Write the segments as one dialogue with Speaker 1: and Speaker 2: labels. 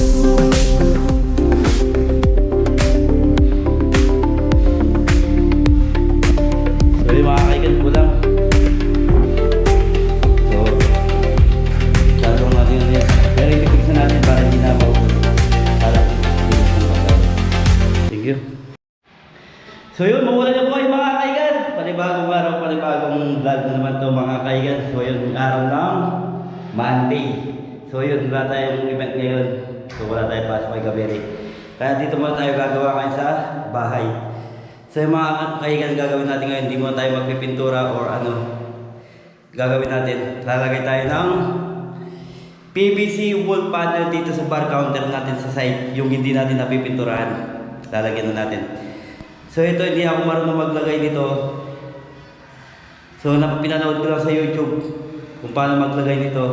Speaker 1: So Gagawin natin, lalagay tayo ng PVC wall panel dito sa bar counter natin sa side, yung hindi natin napipinturahan. Lalagyan na natin. So ito, hindi ako marunong maglagay nito. So napapinanood ko lang sa YouTube kung paano maglagay nito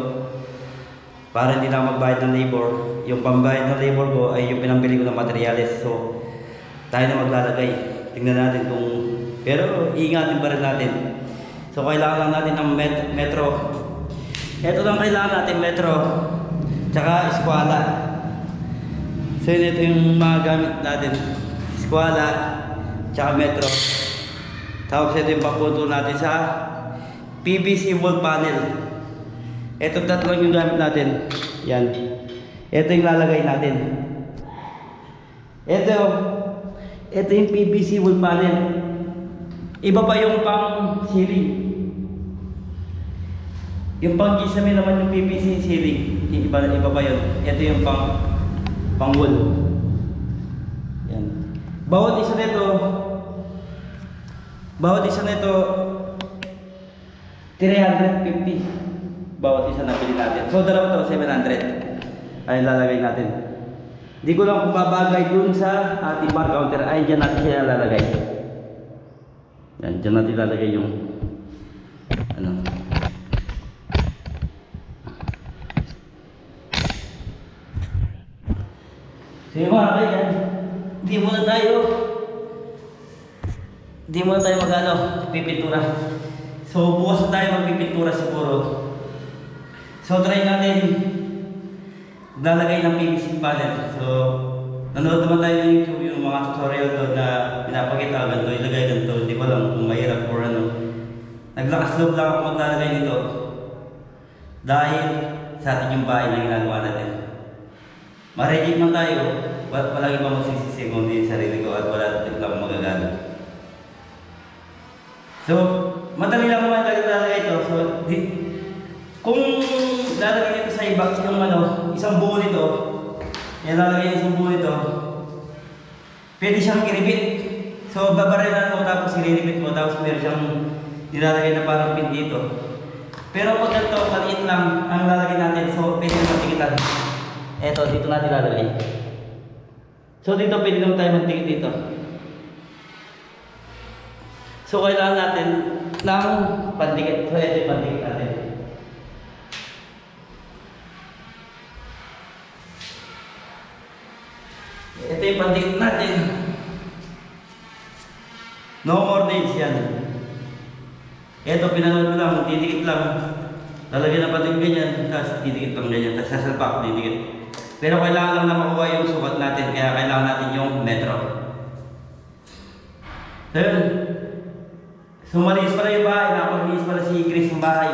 Speaker 1: para hindi na magbayad ng labor. Yung pambayad ng labor ko ay yung pinambili ko ng materyales. So tayo na maglalagay. Tingnan natin kung... Pero iingatin pa rin natin. So kailangan lang natin ng met- metro. Ito lang kailangan natin, metro. Tsaka eskwala. So yun, ito yung mga gamit natin. Eskwala, tsaka metro. Tapos ito yung paputo natin sa PVC wall panel. Ito tatlo yung gamit natin. Yan. Ito yung lalagay natin. Ito, ito yung PVC wall panel. Iba pa yung pang ceiling. Yung pang gisame naman yung PVC ceiling. Iba, iba pa yun. Ito yung pang pang wall. Yan. Bawat isa nito, bawat isa nito, 350. Bawat isa na pili natin. So, dalawa to, 700. Ay, lalagay natin. Hindi ko lang kung babagay dun sa ating bar counter. Ay, dyan natin siya lalagay. Yan, dyan natin lalagay yung ano. Sige mga kaigan, di muna tayo di muna tayo mag-ano, pipintura. So bukas tayo magpipintura siguro. So try natin lalagay ng PVC panel. So nanood naman tayo ng YouTube yung mga tutorial doon na pinapakita ganito, ilagay ganito. Hindi ko alam kung mahirap or ano. Naglakas loob lang ako maglalagay nito. Dahil sa atin yung bahay na ginagawa natin. Ma-reject man tayo, wa- walang ibang magsisisi kung hindi yung sarili ko at wala lang magagalit. So, madali lang naman tayo lalagay ito. So, di, kung lalagay ito sa iba, yung ano, isang buo nito, yan lalagay isang buo nito, pwede siyang kiribit. So, babarelan mo tapos iriribit mo tapos meron siyang nilalagay na parang pin dito. Pero pag ganito, maliit lang ang lalagay natin, so pwede naman tikitan. Eto, dito natin lalagay. So dito pwede naman tayo magtikit dito. So kailangan natin ng pandikit. So ito yung pandikit natin. Ito yung pandikit natin. No more nails yan. Ito, pinanood ko lang, titikit lang. Lalagyan ng pating ganyan, tapos titikit lang ganyan, tapos sasalpak, titikit. Pero kailangan lang na makuha yung sukat natin, kaya kailangan natin yung metro. So yun. So malinis pala yung bahay, napaglinis pala si Grace ng bahay.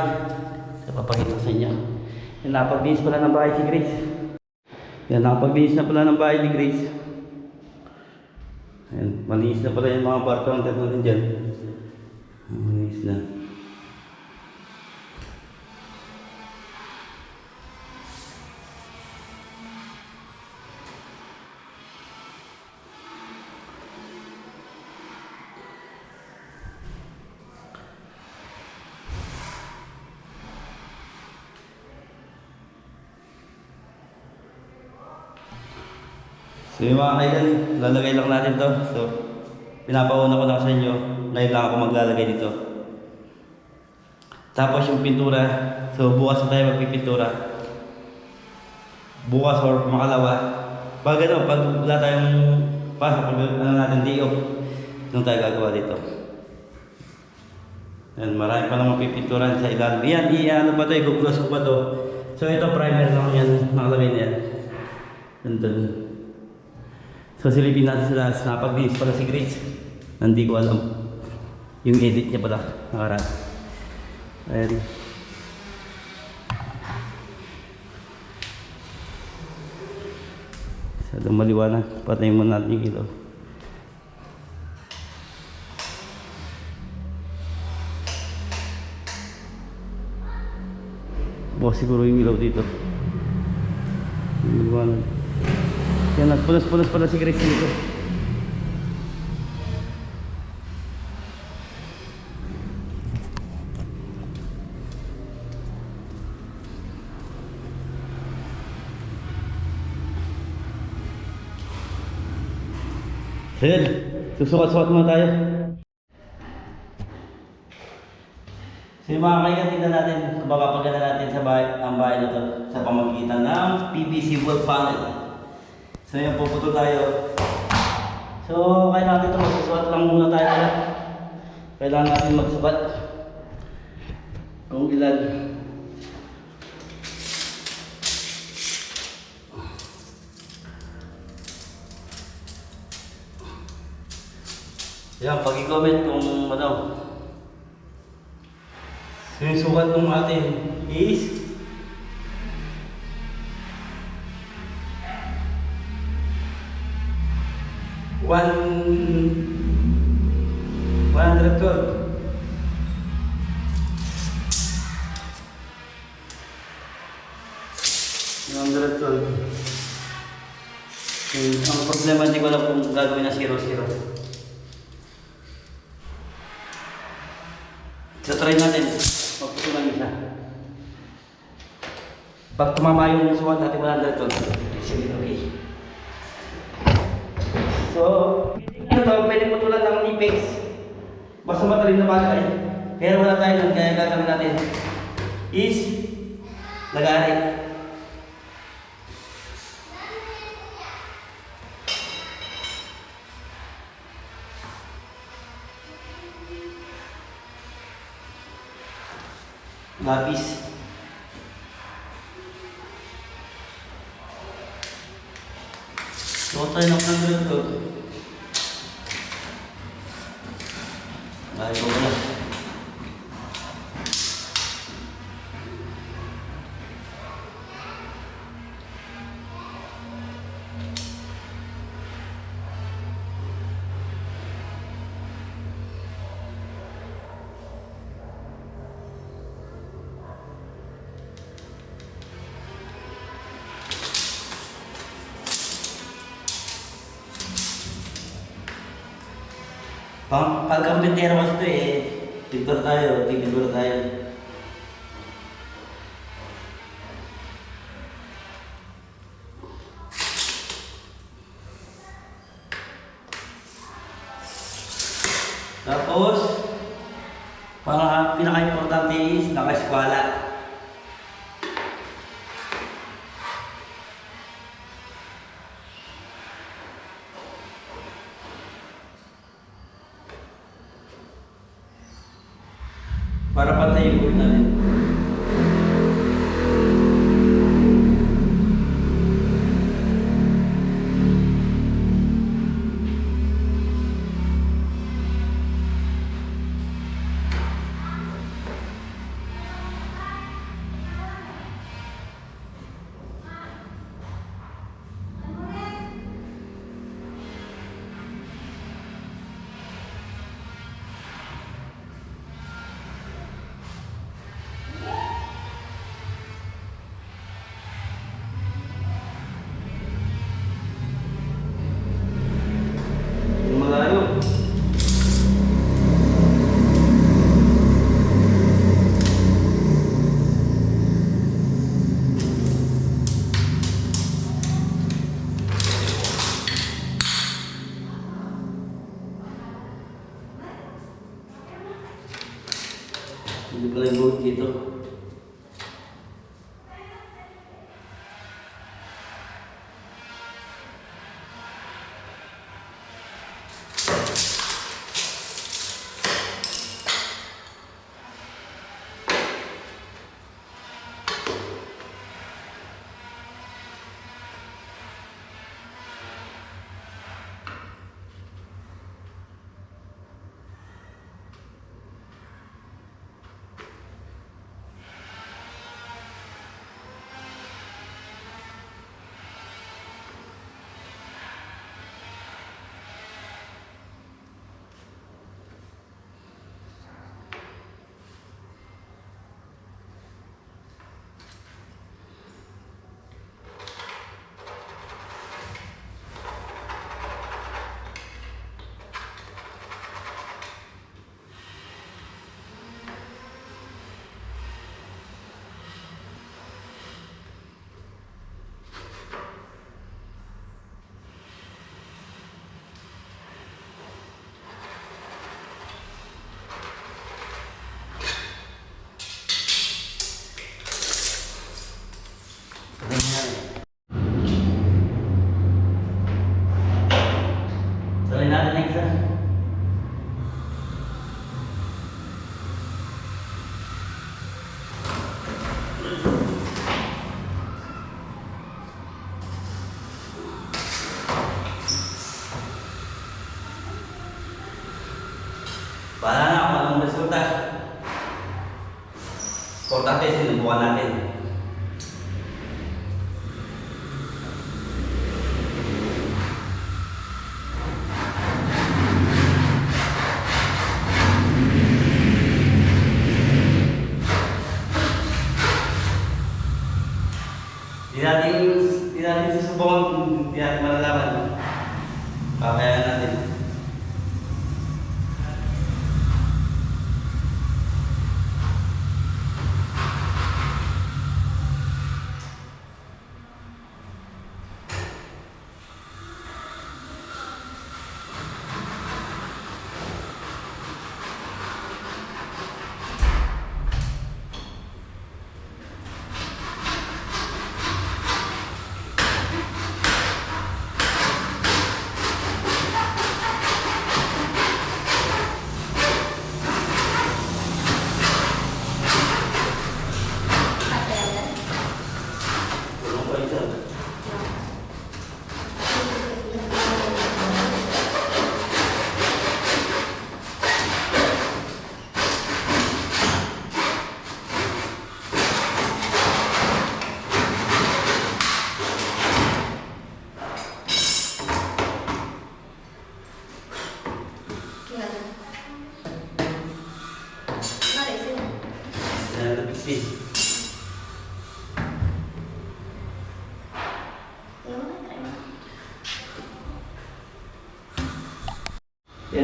Speaker 1: So papakita sa inyo. Yung napaglinis pala ng bahay si Grace. Yan, napaglinis na pala ng bahay ni Grace. Ayan, malinis na pala yung mga counter natin dyan. Malinis na. So yung mga kailan, lalagay lang natin to. So, pinapauna ko lang sa inyo. Ngayon lang ako maglalagay dito. Tapos yung pintura. So, bukas na tayo magpipintura. Bukas or makalawa. Pag ano, pag wala tayong pasok, ano natin, day off, doon tayo gagawa dito. Yan, marami pa naman pipinturan sa ilalim. Yan, i-ano pa to, i-gloss ko pa to. So, ito primer lang yan, nakalagay na yan. Nandun. So silipin natin sila sa napag-release pala si Grace. Hindi ko alam. Yung edit niya pala. Nakaraan. Ayan. Sa maliwanag. Patayin mo natin yung ilaw. Bukas siguro yung ilaw dito. Maliwanag. Yan, nagpunas-punas pala si Grace dito. Ayan, susukat-sukat muna tayo. So mga kaigan, tingnan natin kung baka paganda natin sa bahay, ang bahay na to sa pamagitan ng PVC wall panel. So yan, puputo tayo. So kailangan ito magsusukat lang muna tayo pala. Kailangan natin magsukat. Kung ilan. Yan, pag-comment kung ano, So yung sukat ng atin is one one hundred twelve. One hundred twelve. Yung, ang problema hindi ko alam kung gagawin na zero zero. So try natin. Magpuso lang isa. Pag tumama yung sukat natin 100 to, sige okay. Nipix. Basta matalim na bagay. Pero wala tayo nun, kaya gagawin natin is nag-aarik. Lapis. So, tayo ng number to. Ay, ko na. Pagkampintero kasi ito eh. Tigbar tayo, tigbar Para na kung anong resulta. Importante, sinubukan natin.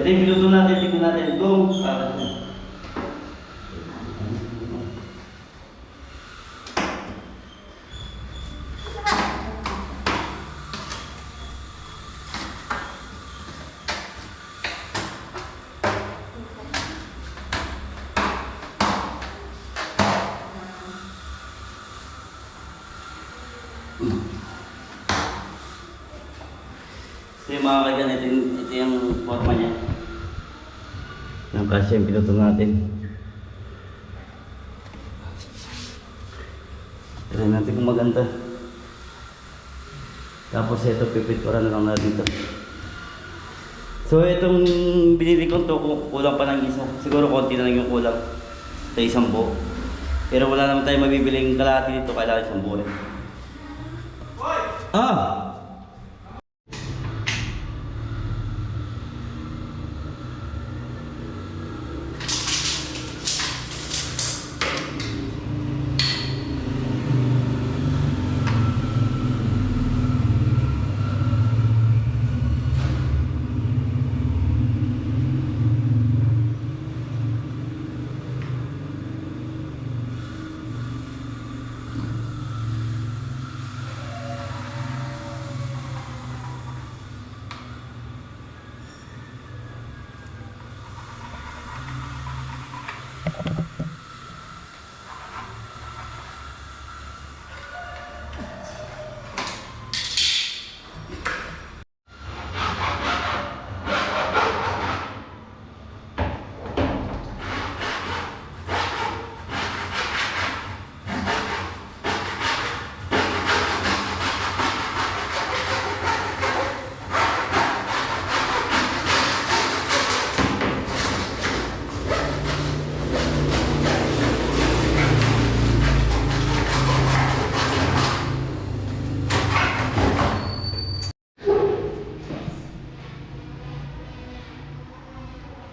Speaker 1: Ito yung minuto natin, tingnan natin. Go! Para sa... So yung mga kaigan, ito, yung- ito yung forma niya. Kasi yung pinuto natin. Try natin kung maganda. Tapos ito, pipituran na lang natin ito. So itong binili ko to, ku- kulang pa ng isa. Siguro konti na lang yung kulang sa isang buo. Pero wala naman tayo mabibiling kalahati nito, kailangan isang buo. rin. Ah!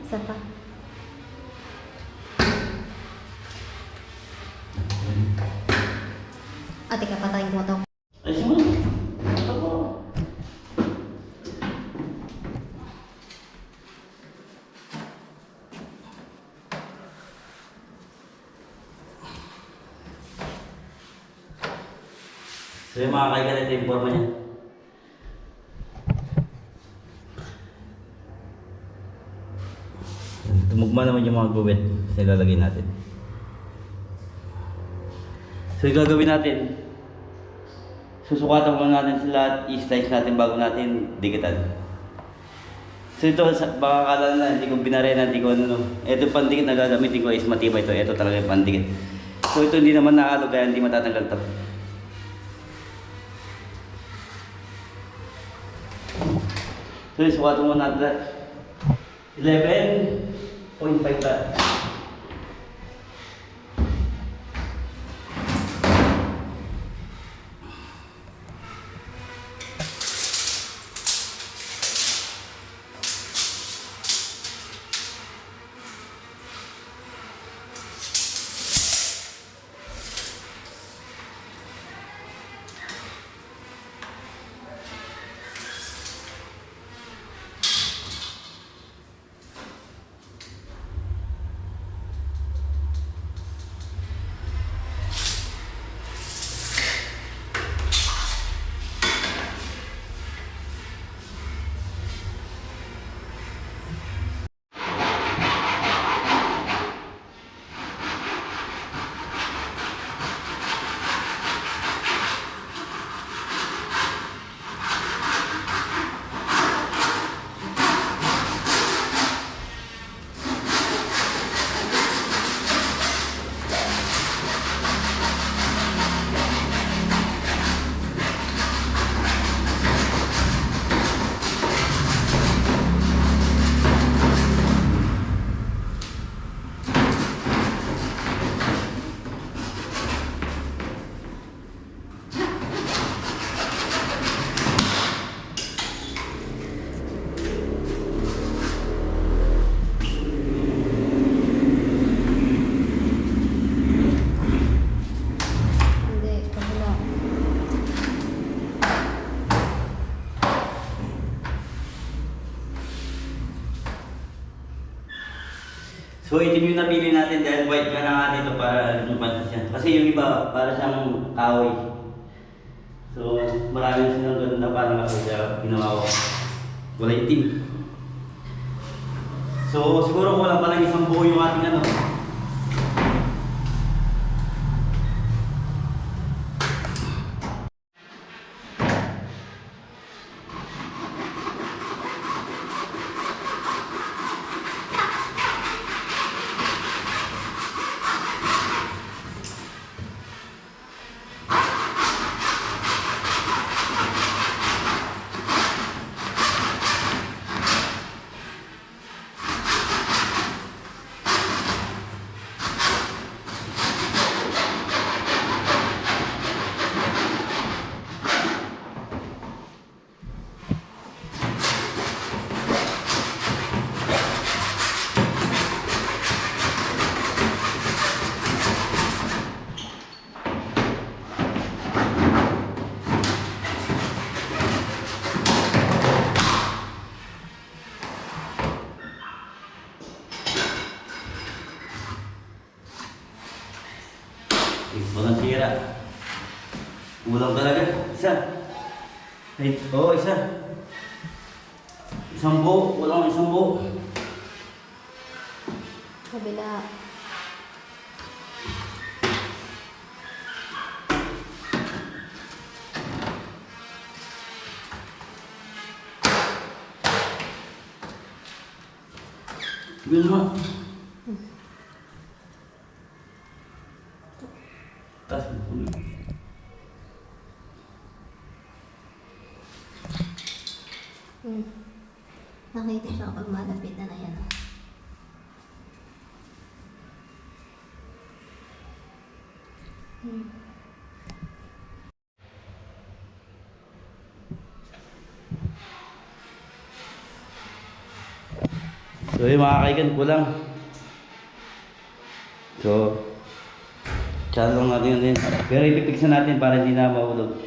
Speaker 2: Isa pa. Ate, kapatayin mo to.
Speaker 1: Ay, sige. Ako. So yung mga kaigan, ito yung forma niya. Tumugma naman yung mga guwit sa ilalagay natin. So yung gagawin natin, susukatan muna natin sila at i-slice natin bago natin dikitan. So ito, baka akala na hindi ko binarena, hindi ko ano, no. Ito pandikit na gagamitin ko is matibay ito. Ito talaga yung pandikit. So ito hindi naman naalo kaya hindi matatanggal to. So sukatan muna natin. 11, 0.5 So itim yung napili natin dahil white ka na nga dito para lumabas siya. Kasi yung iba para siyang kahoy. So marami silang ganun na parang ako kaya ginawa ko. Wala itim. So siguro wala pa lang isang buo yung ating ano. Kulang talaga. Isa. Ay, oo, isa. Isang buo. Walang isang buo.
Speaker 2: Kabila.
Speaker 1: Yun mo. Tapos,
Speaker 2: Hmm. Nakita siya pag malapit na na yan. Hmm.
Speaker 1: So yung mga kaigan, kulang. So, lang natin yun din. Pero ipipiksan natin para hindi na mahulog.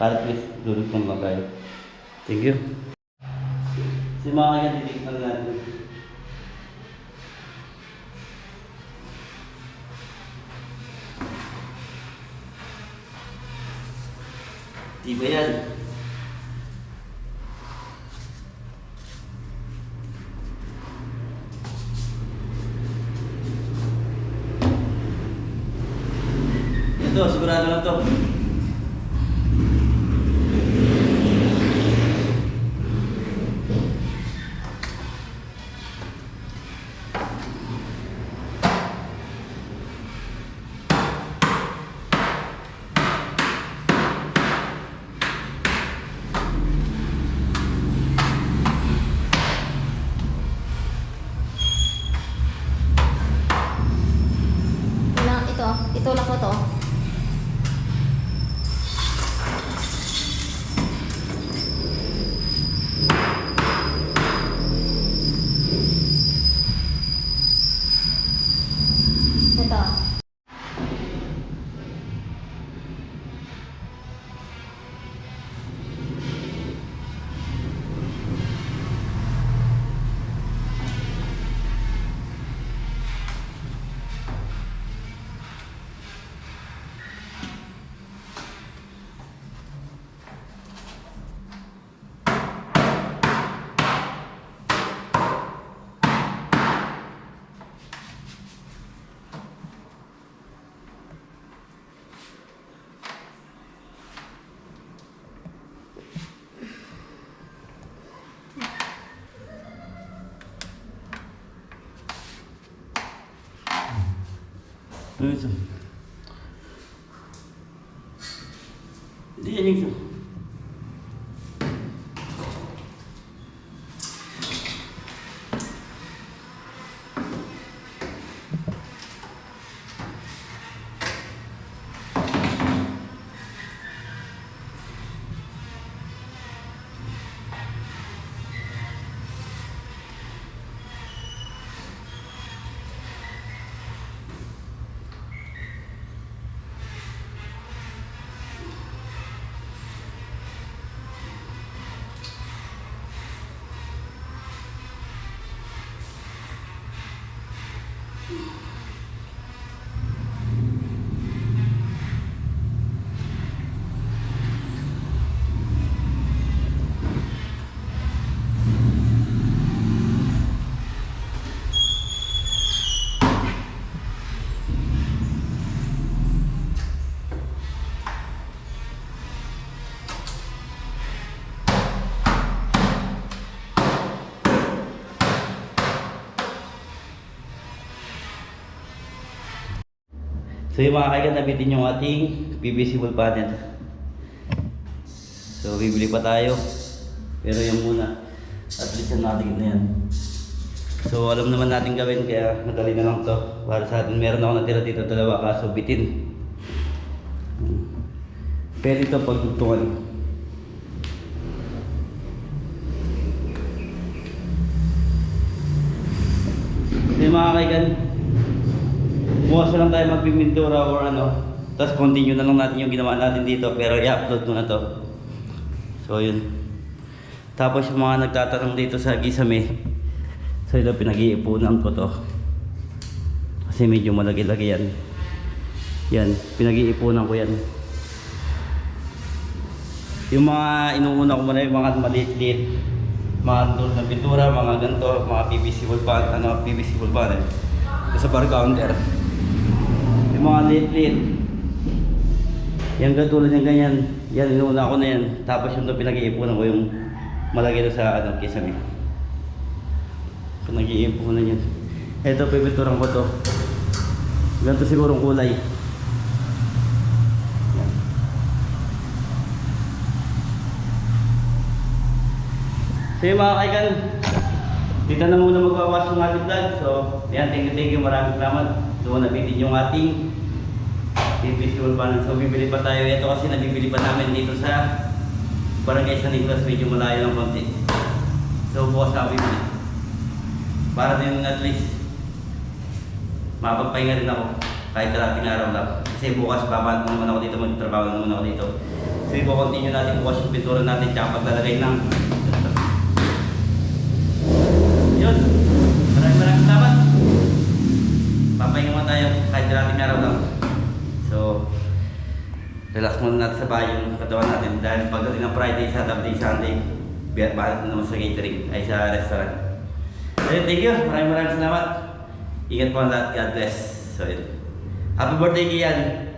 Speaker 1: Para at least dulog ng mga tayo. Thank you. Yung mga kaigan, titikman natin. Di Ano ito? So yung mga kaigan, nabitin yung ating PVC wall panel. So bibili pa tayo. Pero yung muna, at least yung natin na yan. So alam naman natin gawin kaya madali na lang to. Para sa atin, meron ako natira dito dalawa kaso bitin. Pero ito pagtugtungan. So yung mga kaigan, bukas na lang tayo magpipintura or ano. Tapos continue na lang natin yung ginawa natin dito pero i-upload ko na to. So yun. Tapos yung mga nagtatanong dito sa Gisame. So ito pinag-iipunan ko to. Kasi medyo malaki-laki yan. Yan, pinag-iipunan ko yan. Yung mga inuuna ko muna yung mga maliit-liit. Mga tulad ng pintura, mga ganito, mga PVC wall pan, ano, PVC wall panel. Sa bar counter. Yung mga liit-liit. Katulad ng ganyan. Yan, inuuna ko na yan. Tapos yung pinag-iipunan ko yung malaki doon sa ano, kisame. So nag-iipunan yan. Ito, pipinturan ko to. Ganito sigurong kulay. Yan. So yung mga kaigan, dito na muna magwawas yung ating vlog. So, yan, thank you, thank you. Maraming salamat. Doon nabitin yung ating visual panel. So, bibili pa tayo. Ito kasi nabibili pa namin dito sa Barangay San Nicolas. Medyo malayo ng konti. So, bukas na bibili. Para din at least mapagpahinga rin ako kahit kalating araw lang. Kasi bukas babalik naman ako dito, magtrabaho na naman ako dito. So, i-continue natin bukas yung pintura natin tsaka paglalagay ng yun. Maraming maraming salamat. Papahinga muna tayo kahit kalating araw lang. So, relax muna natin sa bahay yung katawan natin dahil pagdating ng Friday, Saturday, Sunday, biyak balik na naman sa catering ay sa restaurant. So, yun, thank you. Maraming maraming salamat. Ingat po ang lahat. God bless. So, yun. Happy birthday, Kian.